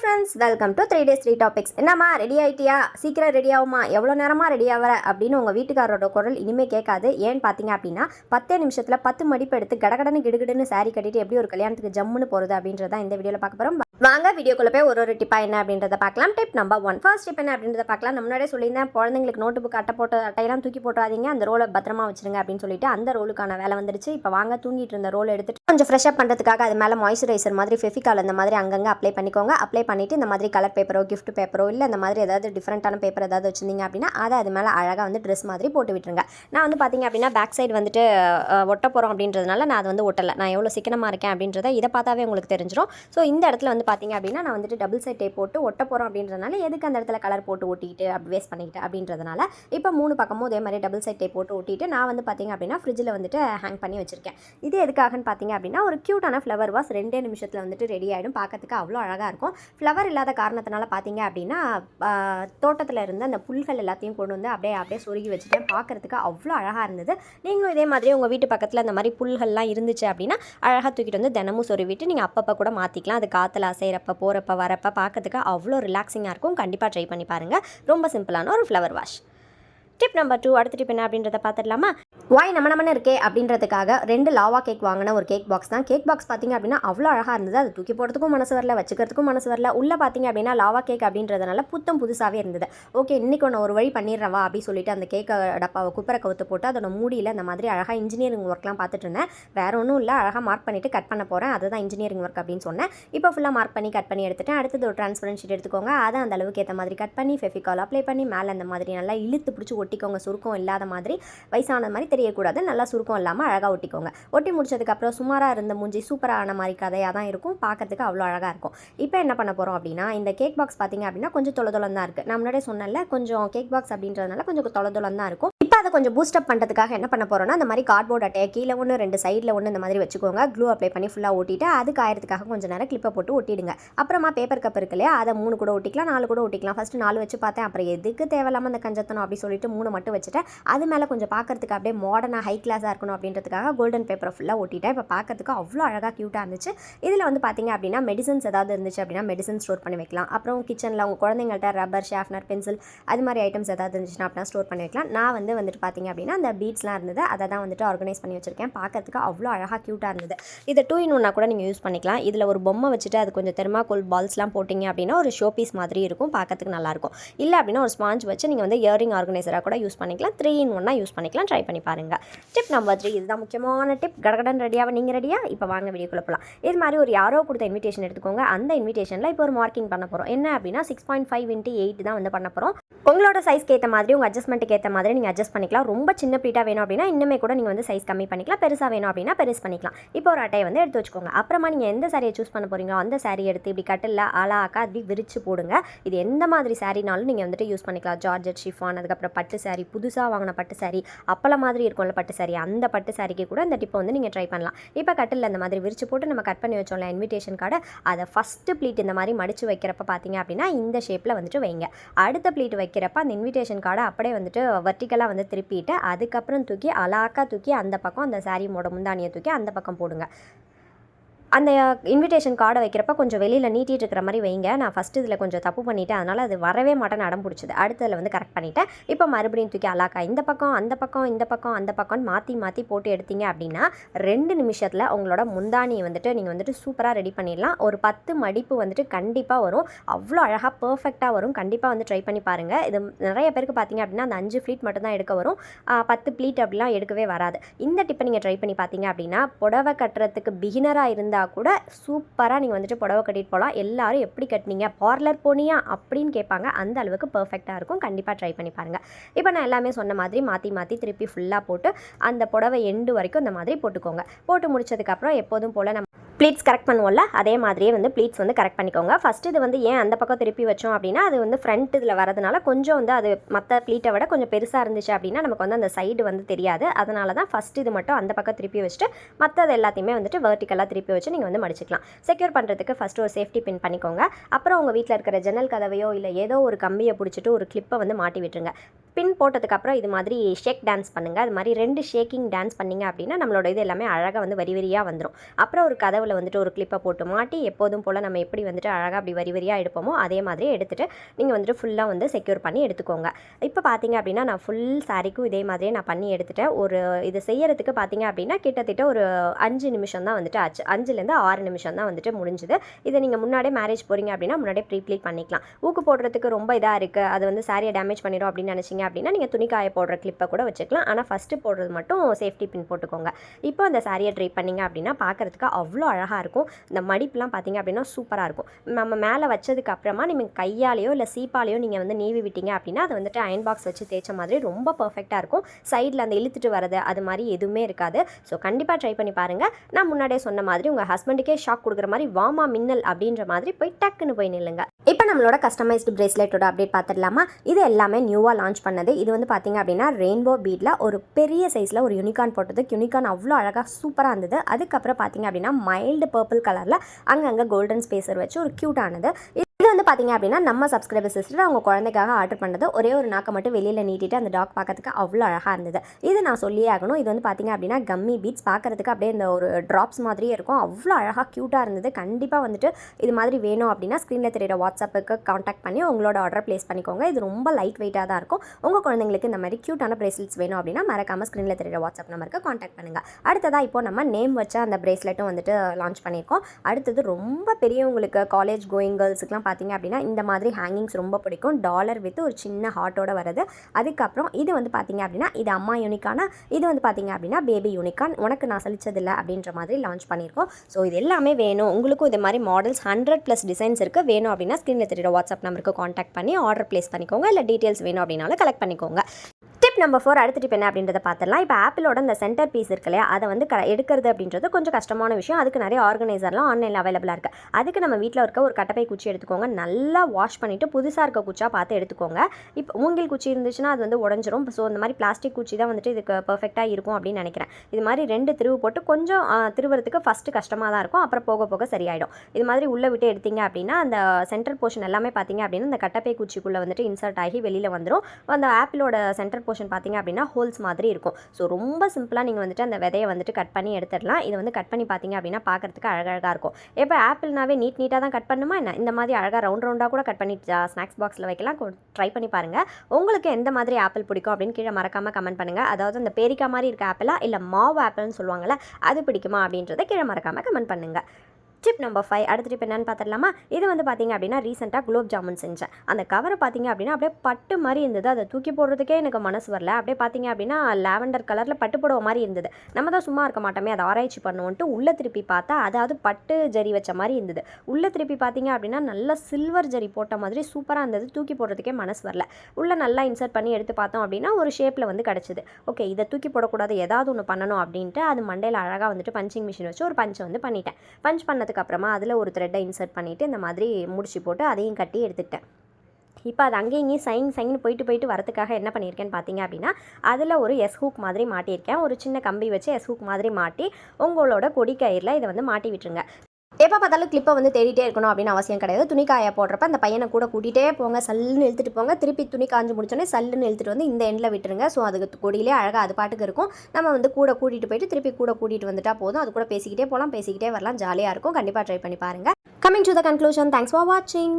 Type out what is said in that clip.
Friends welcome to three days three topics என்னம்மா ready ஆகிட்டியா சீக்கிரம் ரெடி ஆகுமா எவ்வளோ நேரமா ரெடி ஆகிற அப்படின்னு உங்கள் வீட்டுக்காரோட குரல் இனிமே கேட்காது. ஏன்னு பார்த்தீங்க அப்படின்னா பத்தே நிமிஷத்தில் பத்து மடிப்பு எடுத்து கடகடன்னு கிடுகிடுன்னு சாரி கட்டிட்டு எப்படி ஒரு கல்யாணத்துக்கு ஜம்முன்னு போகிறது அப்படின்றத இந்த வீடியோவில் பார்க்க போகிறோம் வாங்க வீடியோக்குள்ளே போய் ஒரு ஒரு டிப்பா என்ன அப்படின்றத பார்க்கலாம். Tip number one first tip என்ன அப்படின்றத பார்க்கலாம். நம்ம முன்னாடியே சொல்லியிருந்தேன் குழந்தைங்களுக்கு நோட்டு புக் அட்டை போட்டு அட்டையெல்லாம் தூக்கி போட்டுறாதீங்க. அந்த ரோலை பத்திரமா வச்சுருங்க அப்படின்னு சொல்லிட்டு அந்த ரோலுக்கான வேலை வந்துருச்சு. இப்போ வாங்க தூங்கிட்டு இருந்த ரோல் எடுத்துட்டு கொஞ்சம் ஃப்ரெஷ்அப் பண்ணுறதுக்காக அது மேலே மாய்ஸ்சரைசர் மாதிரி ஃபெஃபிகால் இந்த மாதிரி அங்கங்கே அப்ளை பண்ணிக்கோங்க. அப்ளை பண்ணிவிட்டு இந்த மாதிரி கலர் பேப்பரோ கிஃப்ட் பேப்பரோ இல்லை இந்த மாதிரி ஏதாவது டிஃப்ரெண்ட்டான பேப்பர் ஏதாவது வச்சுருந்தீங்க அப்படின்னா அதை அது மேலே அழகாக வந்து ட்ரெஸ் மாதிரி போட்டு விட்டுருங்க. நான் வந்து பார்த்தீங்க அப்படின்னா பேக் சைடு வந்துட்டு ஒட்ட போகிறோம் அப்படின்றதுனால நான் அது வந்து ஒட்டலை. நான் எவ்வளோ சிக்கனமாக இருக்கேன் அப்படின்றத இதை பார்த்தாவே உங்களுக்கு தெரிஞ்சிடும் ஸோ இந்த இடத்துல வந்து பார்த்தீங்க அப்படின்னா நான் வந்துட்டு டபுள் சைட் டேப் போட்டு ஒட்ட போகிறோம் அப்படின்றதுனால எதுக்கு அந்த இடத்துல கலர் போட்டு ஒட்டிட்டு அப்படி வேஸ்ட் பண்ணிக்கிட்டு அப்படின்றதுனால இப்போ மூணு பக்கமும் அதே மாதிரி டபுள் சைட் டேப் போட்டு ஒட்டிட்டு நான் வந்து பார்த்தீங்க அப்படின்னா ஃப்ரிட்ஜில் வந்துட்டு ஹேங் பண்ணி வச்சிருக்கேன். இது எதுக்காகன்னு பார்த்தீங்க அப்படின்னா ஒரு க்யூட்டான ஃப்ளவர் வாஸ் ரெண்டே நிமிஷத்தில் வந்துட்டு ரெடி ஆகிடும் பார்க்கறதுக்கு அவ்வளோ அழகாக இருக்கும். ஃப்ளவர் இல்லாத காரணத்தினால பார்த்தீங்க அப்படின்னா தோட்டத்தில் இருந்த அந்த புல்கள் எல்லாத்தையும் கொண்டு வந்து அப்படியே அப்படியே சொருகி வச்சுட்டேன். பார்க்கறதுக்கு அவ்வளோ அழகாக இருந்தது. நீங்களும் இதே மாதிரி உங்கள் வீட்டு பக்கத்தில் இந்த மாதிரி புல்கள்லாம் இருந்துச்சு அப்படின்னா அழகாக தூக்கிட்டு வந்து தினமும் சொருவிட்டு நீங்கள் அப்பப்போ கூட மாற்றிக்கலாம் அது காற்றுல செய்கிறப்ப போகிறப்ப வரப்ப பார்க்கறதுக்கு அவ்வளோ ரிலாக்ஸிங்காக இருக்கும். கண்டிப்பாக ட்ரை பண்ணி பாருங்கள் ரொம்ப சிம்பிளான ஒரு flower vase tip number two அடுத்த டிப் என்ன அப்படின்றத பார்த்துடலாமா வாய் நம்ம நம்மனு இருக்கே அப்படின்றதுக்காக ரெண்டு லாவா கேக் வாங்கின ஒரு கேக் பாக்ஸ் தான். கேக் பாக்ஸ் பார்த்தீங்க அப்படின்னா அவ்வளோ அழகாக இருந்தது. அது தூக்கி போடுறதுக்கும் மனசு வரல வச்சுக்கிறதுக்கும் மனசு வரல. உள்ளே பார்த்தீங்க அப்படின்னா லாவா கேக் அப்படின்றதுனால புத்தம் புதுசாகவே இருந்தது. ஓகே இன்றைக்கி ஒன்று ஒரு வழி பண்ணிடுறவா அப்படின்னு சொல்லிட்டு அந்த கேக்கை டப்பாவை குப்பரை கவுத்து போட்டு அதோட மூடியில் அந்த மாதிரி அழகாக இன்ஜினியரிங் ஒர்க்லாம் பார்த்துட்டு இருந்தேன். வேற ஒன்றும் இல்லை அழகாக மார்க் பண்ணிவிட்டு கட் பண்ண போகிறேன் அதுதான் இன்ஜினியரிங் ஒர்க் அப்படின்னு சொன்னேன். இப்போ ஃபுல்லாக மார்க் பண்ணி கட் பண்ணி எடுத்துட்டேன். அடுத்தது ஒரு டிரான்ஸ்பரன்ட் ஷீட் எடுத்துக்கோங்க. அதை அந்த அளவுக்கு ஏற்ற மாதிரி கட் பண்ணி ஃபெஃபிகால் அப்ளை பண்ணி மேலே அந்த மாதிரி நல்லா இழுத்து பிடிச்சி ஒட்டிக்கோங்க. சுருக்கம் இல்லாத மாதிரி வயசான மாதிரி தெரியக்கூடாது. நல்லா சுருக்கம் இல்லாமல் அழகாக ஒட்டிக்கோங்க. ஒட்டி முடிச்சதுக்கப்புறம் சுமாராக இருந்த மூஞ்சி சூப்பரான மாதிரி கதையாக தான் இருக்கும். பார்க்கறதுக்கு அவ்வளோ அழகாக இருக்கும். இப்போ என்ன பண்ண போகிறோம் அப்படின்னா இந்த கேக் பாக்ஸ் பார்த்தீங்க அப்படின்னா கொஞ்சம் தொலை தான் இருக்குது நான் முன்னாடியே சொன்னல கொஞ்சம் கேக் பாக்ஸ் அப்படின்றதுனால கொஞ்சம் தொலை தான் இருக்கும். அதை கொஞ்சம் பூஸ்டப் பண்ணுறதுக்காக என்ன பண்ண போகிறோம்னா அந்த மாதிரி கார்ட்போர்ட் அட்டையை கீழே ஒன்று ரெண்டு சைடில் ஒன்று இந்த மாதிரி வச்சுக்கோங்க. க்ளூ அப்ளை பண்ணி ஃபுல்லாக ஒட்டிட்டு அது காயறதுக்காக கொஞ்சம் நேரம் கிளிப்பை போட்டு ஒட்டிடுங்க. அப்புறமா பேப்பர் கப் இருக்கு இல்லையா அதை மூணு கூட ஒட்டிக்கலாம் நாலு கூட ஒட்டிக்கலாம். ஃபஸ்ட்டு நாலு வச்சு பார்த்தேன் அப்புறம் எதுக்கு தேவையில்லாமல் அந்த கஞ்சத்தனம் அப்படி சொல்லிட்டு மூணு மட்டும் வச்சுட்டேன். அது மேலே கொஞ்சம் பார்க்கறதுக்கு அப்படியே மாடர்னாக ஹை கிளாஸாக இருக்கணும் அப்படின்றதுக்காக கோல்டன் பேப்பரை ஃபுல்லாக ஒட்டிட்டேன். இப்போ பார்க்கறதுக்கு அவ்வளோ அழகாக க்யூட்டாக இருந்துச்சு. இதில் வந்து பார்த்தீங்க அப்படின்னா மெடிசன்ஸ் ஏதாவது இருந்துச்சு அப்படின்னா மெடிசன் ஸ்டோர் பண்ணி வைக்கலாம். அப்புறம் கிச்சனில் உங்கள் குழந்தைங்கள்ட்ட ரப்பர் ஷாஃப்னர் பென்சில் அது மாதிரி ஐட்டம்ஸ் ஏதாவது இருந்துச்சுன்னா அப்படின்னா ஸ்டோர் பண்ணி வைக்கலாம். நான் வந்து வந்துட்டு பார்த்தீங்க அப்படின்னா அந்த பீட்ஸ்லாம் இருந்தது. அதை தான் வந்துட்டு ஆர்கனைஸ் பண்ணி வச்சிருக்கேன். பார்க்கறதுக்கு அவ்வளோ அழகாக க்யூட்டாக இருந்தது. இதை டூ இன் ஒன்னா கூட நீங்கள் யூஸ் பண்ணிக்கலாம். இதில் ஒரு பொம்மை வச்சுட்டு அது கொஞ்சம் தெர்மாக்கோல் பால்ஸ்லாம் போட்டிங்க அப்படின்னா ஒரு ஷோ பீஸ் மாதிரி இருக்கும். பார்க்கறதுக்கு நல்லாயிருக்கும் இல்லை அப்படின்னா ஒரு ஸ்பாஞ்ச் வச்சு நீங்கள் வந்து இயரிங் ஆர்கனைசராக கூட யூஸ் பண்ணிக்கலாம். த்ரீ இன் ஒன்னா யூஸ் பண்ணிக்கலாம். ட்ரை பண்ணி பாருங்கள் டிப் நம்பர் த்ரீ இதுதான் முக்கியமான டிப் கடகடன் ரெடியாக நீங்கள் ரெடியா இப்போ வாங்க வீடியோக்குள்ளே போகலாம் இது மாதிரி ஒரு யாரோ கொடுத்த இன்விடேஷன் எடுத்துக்கோங்க. அந்த இன்விடேஷனில் இப்போ ஒரு மார்க்கிங் பண்ண போகிறோம் என்ன அப்படின்னா six point five into eight தான் வந்து பண்ண போகிறோம் உங்களோட சைஸ்க்கு ஏற்ற மாதிரி உங்கள் அட்ஜஸ்ட்மெண்ட்டுக்கு ஏற்ற மாதிரி நீங்கள் அட்ஜஸ்ட் பண்ணிக்கலாம். ரொம்ப சின்ன ப்ளீட்டாக வேணும் அப்படின்னா இன்னுமே கூட நீங்கள் வந்து சைஸ் கம்மி பண்ணிக்கலாம். பெருசாக வேணும் அப்படின்னா பெருசு பண்ணிக்கலாம். இப்போ ஒரு அட்டையை வந்து எடுத்து வச்சுக்கோங்க. அப்புறமா நீங்கள் எந்த சாரியை சூஸ் பண்ண போகிறீங்களோ அந்த சாரி எடுத்து இப்படி கட்டில் அழாக்கா அப்படி விரிச்சு போடுங்க. இது எந்த மாதிரி சாரினாலும் நீங்கள் வந்துட்டு யூஸ் பண்ணிக்கலாம். ஜார்ஜட் ஷிஃபான் அதுக்கப்புறம் பட்டு சாரி புதுசாக வாங்கின பட்டு சாரி அப்பளம் மாதிரி இருக்கும்ல பட்டு சாரி அந்த பட்டு சாரிக்கு கூட இந்த டிப்பை வந்து நீங்கள் ட்ரை பண்ணலாம். இப்போ கட்டில் அந்த மாதிரி விரிச்சு போட்டு நம்ம கட் பண்ணி வச்சோம்ல இன்விடேஷன் கார்டை அதை ஃபஸ்ட்டு ப்ளீட் இந்த மாதிரி மடிச்சு வைக்கிறப்ப பார்த்தீங்க அப்படின்னா இந்த ஷேப்பில் வந்துட்டு வைங்க. அடுத்த ப்ளீட் வைக்கிறப்ப அந்த இன்விடேஷன் கார்டை அப்படியே வந்துட்டு வர்டிக்கலாக வந்து திருப்பிட்டு அதுக்கப்புறம் தூக்கி அலாக்கா தூக்கி அந்த பக்கம் அந்த சாரியோட முந்தானியை தூக்கி அந்த பக்கம் போடுங்க. அந்த இன்விடேஷன் கார்டை வைக்கிறப்ப கொஞ்சம் வெளியில் நீட்டிட்டு இருக்கிற மாதிரி வைங்க. நான் ஃபஸ்ட்டு இதில் கொஞ்சம் தப்பு பண்ணிவிட்டேன் அதனால் அது வரவே மாட்டேன் அடம் பிடிச்சது. அடுத்ததில் வந்து கரெக்ட் பண்ணிட்டேன். இப்போ மறுபடியும் தூக்கி அலாக்கா இந்த பக்கம் அந்த பக்கம் இந்த பக்கம் அந்த பக்கம்னு மாற்றி மாற்றி போட்டு எடுத்தீங்க அப்படின்னா ரெண்டு நிமிஷத்தில் உங்களோட முந்தானியை வந்துட்டு நீங்கள் வந்துட்டு சூப்பராக ரெடி பண்ணிடலாம். ஒரு பத்து மடிப்பு வந்துட்டு கண்டிப்பாக வரும். அவ்வளோ அழகாக பர்ஃபெக்டாக வரும். கண்டிப்பாக வந்து ட்ரை பண்ணி பாருங்கள் இது நிறைய பேருக்கு பார்த்தீங்க அப்படின்னா அந்த அஞ்சு ஃப்ளீட் மட்டும்தான் எடுக்க வரும். பத்து ப்ளீட் அப்படிலாம் எடுக்கவே வராது. இந்த டிப்பை நீங்கள் ட்ரை பண்ணி பார்த்தீங்க அப்படின்னா புடவை கட்டுறதுக்கு பிகினராக இருந்தால் கூட சூப்பராக நீங்கள் வந்துட்டு புடவை கட்டிட்டு போகலாம் எல்லாரும் எப்படி கட்டினீங்க? பார்லர் போனியா? அப்படின்னு கேட்பாங்க. அந்த அளவுக்கு பர்ஃபெக்டாக இருக்கும். கண்டிப்பாக ட்ரை பண்ணி பாருங்கள் இப்போ நான் எல்லாமே சொன்ன மாதிரி மாற்றி மாற்றி திருப்பி ஃபுல்லாக போட்டு அந்த புடவை எண்டு வரைக்கும் இந்த மாதிரி போட்டுக்கோங்க. போட்டு முடிச்சதுக்கப்புறம் எப்போதும் போல் நம்ம ப்ளீட்ஸ் கரெக்ட் பண்ணுவோம்ல? அதே மாதிரியே வந்து ப்ளீட்ஸ் வந்து கரெக்ட் பண்ணிக்கோங்க. ஃபஸ்ட் இது வந்து ஏன் அந்த பக்கம் திருப்பி வச்சோம் அப்படின்னா அது வந்து ஃப்ரண்ட் இதில் வரதுனால கொஞ்சம் வந்து அது மற்ற ப்ளீட்டை விட கொஞ்சம் பெருசாக இருந்துச்சு அப்படின்னா நமக்கு வந்து அந்த சைடு வந்து தெரியாது. அதனால தான் ஃபஸ்ட் இது மட்டும் அந்த பக்கம் திருப்பி வச்சுட்டு மற்றது எல்லாத்தையுமே வந்துட்டு வெர்டிக்கலாக திருப்பி வச்சு நீங்கள் வந்து மடிச்சிக்கலாம். செக்யூர் பண்ணுறதுக்கு ஃபஸ்ட்டு ஒரு சேஃப்டி பின் பண்ணிக்கோங்க. அப்புறம் உங்கள் வீட்டில் இருக்கிற ஜன்னல் கதவையோ இல்லை ஏதோ ஒரு கம்பியை பிடிச்சிட்டு ஒரு கிளிப்பை வந்து மாட்டி விட்டுருங்க. பின் போட்டதுக்கப்புறம் இது மாதிரி ஷேக் டான்ஸ் பண்ணுங்கள் அது மாதிரி ரெண்டு ஷேக்கிங் டான்ஸ் பண்ணிங்க அப்படின்னா நம்மளோட இது எல்லாமே அழகாக வந்து வரி வரியாக வந்துடும் அப்புறம் ஒரு கதவில் வந்துட்டு ஒரு கிளிப்பை போட்டு மாட்டி எப்போதும் போல் நம்ம எப்படி வந்துட்டு அழகாக அப்படி வரி வரியாக எடுப்போமோ அதே மாதிரி எடுத்துகிட்டு நீங்கள் வந்துட்டு ஃபுல்லாக வந்து செக்யூர் பண்ணி எடுத்துக்கோங்க. இப்போ பார்த்தீங்க அப்படின்னா நான் ஃபுல் சாரிக்கும் இதே மாதிரியே நான் பண்ணி எடுத்துட்டேன். ஒரு இது செய்யறதுக்கு பார்த்தீங்க அப்படின்னா கிட்டத்தட்ட ஒரு அஞ்சு நிமிஷம் தான் வந்துட்டு ஆச்சு. அஞ்சுலேருந்து ஆறு நிமிஷம் தான் வந்துட்டு முடிஞ்சுது. இதை நீங்கள் முன்னாடியே மேரேஜ் போகிறீங்க அப்படின்னா முன்னாடியே ப்ரீப்ளீட் பண்ணிக்கலாம். ஊக்கு போடுறதுக்கு ரொம்ப இதாக இருக்குது அது வந்து சாரியை டேமேஜ் பண்ணிடும் அப்படின்னு நினச்சிங்க அப்படின்னா நீங்கள் துணி காய போடுற கிளிப்பை கூட வச்சுக்கலாம். ஆனால் ஃபஸ்ட்டு போடுறது மட்டும் சேஃப்டி பின் போட்டுக்கோங்க. இப்போ அந்த சாரியை ட்ரை பண்ணிங்க அப்படின்னா பார்க்குறதுக்கு அவ்வளோ அழகாக இருக்கும். இந்த மடிப்புலாம் பார்த்தீங்க அப்படின்னா சூப்பராக இருக்கும். நம்ம மேலே வச்சதுக்கு அப்புறமா நீங்கள் கையாலேயோ இல்லை சீப்பாலேயோ நீங்கள் வந்து நீவி விட்டீங்க அப்படின்னா அது வந்துட்டு அயன் பாக்ஸ் வச்சு தேய்ச்ச மாதிரி ரொம்ப பர்ஃபெக்டாக இருக்கும். சைடில் அந்த இழுத்துட்டு வரது அது மாதிரி எதுவுமே இருக்காது. ஸோ கண்டிப்பாக ட்ரை பண்ணி பாருங்கள் நான் முன்னாடியே சொன்ன மாதிரி உங்கள் ஹஸ்பண்டுக்கே ஷாக் கொடுக்குற மாதிரி வாமா மின்னல் அப்படின்ற மாதிரி போய் டக்குன்னு போய் நில்லுங்க. இப்போ நம்மளோட கஸ்டமைஸ்டு பிரேஸ்லெட்டோட அப்டேட் பார்த்துடலாமா? இது எல்லாமே நியூவாக லான்ச் பண்ணது. இது வந்து பார்த்திங்க அப்படின்னா ரெயின்போ பீட்ல ஒரு பெரிய சைஸில் ஒரு யூனிகான் போட்டது. யூனிகான் அவ்வளோ அழகாக சூப்பராக இருந்தது. அதுக்கப்புறம் பார்த்திங்க அப்படின்னா மைல்டு பர்பிள் கலரில் அங்கங்கே கோல்டன் ஸ்பேசர் வச்சு ஒரு க்யூட்டானது ஆனது. வந்து பார்த்தீங்க அப்படின்னா நம்ம சப்ஸ்கிரைபர் சிஸ்டர் அவங்க குழந்தைக்காக ஆர்டர் பண்ணது ஒரே ஒரு நாக்கை மட்டும் வெளியில் நீட்டிட்டு அந்த டாக் பார்க்கறதுக்கு அவ்வளோ அழகாக இருந்தது. இது நான் சொல்லியே ஆகணும். இது வந்து பார்த்தீங்க அப்படின்னா கம்மி பீட்ஸ் பார்க்கறதுக்கு அப்படியே இந்த ஒரு ட்ராப்ஸ் மாதிரியே இருக்கும். அவ்வளோ அழகாக க்யூட்டாக இருந்தது. கண்டிப்பாக வந்துட்டு இது மாதிரி வேணும் அப்படின்னா ஸ்க்ரீனில் தெரியிற வாட்ஸ்அப்புக்கு காண்டாக்ட் பண்ணி உங்களோட ஆர்டர் ப்ளேஸ் பண்ணிக்கோங்க. இது ரொம்ப லைட் வெயிட்டாக தான் இருக்கும். உங்கள் குழந்தைங்களுக்கு இந்த மாதிரி க்யூட்டான ப்ரேஸ்லெட்ஸ் வேணும் அப்படின்னா மறக்காமல் ஸ்க்ரீனில் தெரியிற வாட்ஸ்அப் நம்பருக்கு காண்டாக்ட் பண்ணுங்கள் அடுத்ததாக இப்போ நம்ம நேம் வச்ச அந்த ப்ரேஸ்லெட்டும் வந்துட்டு லான்ச் பண்ணியிருக்கோம். அடுத்தது ரொம்ப பெரியவங்களுக்கு காலேஜ் கோயிங் கேர்ள்ஸுக்குலாம் பார்த்தீங்க அப்படின்னா இந்த மாதிரி ஹேங்கிங்ஸ் ரொம்ப பிடிக்கும். டாலர் வித் ஒரு சின்ன ஹார்ட்டோட வருது அதுக்கப்புறம் இது வந்து பார்த்தீங்க அப்படின்னா இது அம்மா யூனிக்கான இது வந்து பார்த்தீங்க அப்படின்னா பேபி யூனிக்கான் உனக்கு நான் சலிச்சதில்லை அப்படின்ற மாதிரி லான்ச் பண்ணியிருக்கோம். ஸோ இது எல்லாமே வேணும். உங்களுக்கும் இது மாதிரி மாடல்ஸ் ஹண்ட்ரட் ப்ளஸ் டிசைன்ஸ் இருக்குது வேணும் அப்படின்னா ஸ்க்ரீனில் தெரியுற வாட்ஸ்அப் நம்பருக்கு காண்டாக்ட் பண்ணி ஆர்டர் ப்ளேஸ் பண்ணிக்கோங்க. இல்லை டீட்டெயில்ஸ் வேணும் அப்படின்னாலும் கலெக்ட் பண்ணிக்கோங்க. டிப் நம்பர் ஃபோர் அடுத்த டிப் என்ன அப்படின்றத பார்த்துடலாம் இப்போ ஆப்பிளோட இந்த சென்டர் பீஸ் இருக்கு இல்லையா? அதை வந்து க எடுக்கிறது அப்படின்றது கொஞ்சம் கஷ்டமான விஷயம். அதுக்கு நிறைய ஆர்கனைசர்லாம் ஆன்லைனில் அவைலபிளாக இருக்குது அதுக்கு நம்ம வீட்டில் இருக்க ஒரு கட்டப்பை குச்சி எடுத்துக்கோங்க. நல்லா வாஷ் பண்ணிவிட்டு புதுசாக இருக்க குச்சியாக பார்த்து எடுத்துக்கோங்க. இப்போ மூங்கில் குச்சி இருந்துச்சுன்னா அது வந்து உடஞ்சிரும். ஸோ இந்த மாதிரி பிளாஸ்டிக் குச்சி தான் வந்துட்டு இதுக்கு பர்ஃபெக்டாக இருக்கும் அப்படின்னு நினைக்கிறேன். இது மாதிரி ரெண்டு திருவு போட்டு கொஞ்சம் திருவுறதுக்கு ஃபஸ்ட்டு கஷ்டமாக தான் இருக்கும். அப்புறம் போக போக சரியாயிடும். இது மாதிரி உள்ளே விட்டு எடுத்தீங்க அப்படின்னா அந்த சென்டர் போர்ஷன் எல்லாமே பார்த்தீங்க அப்படின்னா இந்த கட்டப்பை குச்சிக்குள்ளே வந்துட்டு இன்சர்ட் ஆகி வெளியில் வந்துடும் அந்த ஆப்பிளோட சென்டர் போர்ஷன் பார்த்தீங்க அப்படின்னா ஹோல்ஸ் மாதிரி இருக்கும். ஸோ ரொம்ப சிம்பிளாக நீங்கள் வந்துட்டு அந்த விதையை வந்துட்டு கட் பண்ணி எடுத்துடலாம். இதை வந்து கட் பண்ணி பார்த்தீங்க அப்படின்னா பார்க்கறதுக்கு அழகழகாக இருக்கும். இப்போ ஆப்பிள்னாவே நீட் நீட்டாக தான் கட் பண்ணுமா? என்ன? இந்த மாதிரி அழகாக ரவுண்ட் ரவுண்டாக கூட கட் பண்ணி ஸ்நாக்ஸ் பாக்ஸில் வைக்கலாம். ட்ரை பண்ணி பாருங்கள் உங்களுக்கு எந்த மாதிரி ஆப்பிள் பிடிக்கும் அப்படின்னு கீழே மறக்காமல் கமெண்ட் பண்ணுங்கள் அதாவது அந்த பேரிக்கா மாதிரி இருக்க ஆப்பிளா? இல்லை மாவு ஆப்பிள்னு சொல்லுவாங்கள்ல அது பிடிக்குமா அப்படின்றத கீழே மறக்காமல் கமெண்ட் பண்ணுங்கள் டிப் நம்பர் ஃபைவ் அடுத்த டிப் என்னன்னு பார்த்துடலாமா? இது வந்து பார்த்தீங்க அப்படின்னா ரீசெண்டாக குலோப் ஜாமுன் செஞ்சேன். அந்த கவரை பார்த்தீங்க அப்படின்னா அப்படியே பட்டு மாதிரி இருந்தது. அதை தூக்கி போடுறதுக்கே எனக்கு மனசு வரல. அப்படியே பார்த்தீங்க அப்படின்னா லாவெண்டர் கலரில் பட்டு புடவை மாதிரி இருந்தது. நம்ம தான் சும்மா இருக்க மாட்டோமே அதை ஆராய்ச்சி பண்ணுவோன்ட்டு உள்ளே திருப்பி பார்த்தா அதாவது பட்டு ஜரி வச்ச மாதிரி இருந்தது. உள்ளே திருப்பி பார்த்தீங்க அப்படின்னா நல்ல சில்வர் ஜரி போட்ட மாதிரி சூப்பராக இருந்தது. தூக்கி போடுறதுக்கே மனசு வரல. உள்ளே நல்லா இன்சர்ட் பண்ணி எடுத்து பார்த்தோம் அப்படின்னா ஒரு ஷேப்பில் வந்து கிடச்சிது. ஓகே இதை தூக்கி போடக்கூடாது ஏதாவது ஒன்று பண்ணணும் அப்படின்ட்டு அது மண்டையில் அழகாக வந்துட்டு பஞ்சிங் மிஷின் வச்சு ஒரு பஞ்சை வந்து பண்ணிட்டேன். பஞ்ச் பண்ணது அப்புறமா அதில் ஒரு த்ரெட்டை இன்சர்ட் பண்ணிவிட்டு இந்த மாதிரி முடிச்சு போட்டு அதையும் கட்டி எடுத்துக்கிட்டேன் இப்போ அது அங்கேயும் இங்கேயும் சைன் சைன் போயிட்டு போயிட்டு வரதுக்காக என்ன பண்ணியிருக்கேன்னு பார்த்தீங்க அப்படின்னா அதில் ஒரு எஸ் ஹூக் மாதிரி மாட்டியிருக்கேன். ஒரு சின்ன கம்பி வச்சு எஸ் ஹூக் மாதிரி மாட்டி உங்களோட கொடி கயிறில் இதை வந்து மாட்டி விட்டுருங்க. எப்போ பார்த்தாலும் கிளிப்பை வந்து தேடிட்டே இருக்கணும் அப்படின்னு அவசியம் கிடையாது. துணி காய போடுறப்ப அந்த பையனை கூட கூட்டிகிட்டே போங்க சல்லுன்னு இழுத்துட்டு போங்க. திருப்பி துணி காஞ்சு முடிச்சோடனே சல்லுன்னு இழுத்துட்டு வந்து இந்த எண்டில் விட்டுருங்க. ஸோ அதுக்கு கொடியிலே அழகாக அது பாட்டுக்கு இருக்கும். நம்ம வந்து கூட கூட்டிகிட்டு போயிட்டு திருப்பி கூட கூட்டிகிட்டு வந்துட்டா போதும். அது கூட பேசிக்கிட்டே போகலாம் பேசிக்கிட்டே வரலாம். ஜாலியாக இருக்கும். கண்டிப்பாக ட்ரை பண்ணி பாருங்கள் coming to the conclusion thanks for வாட்சிங்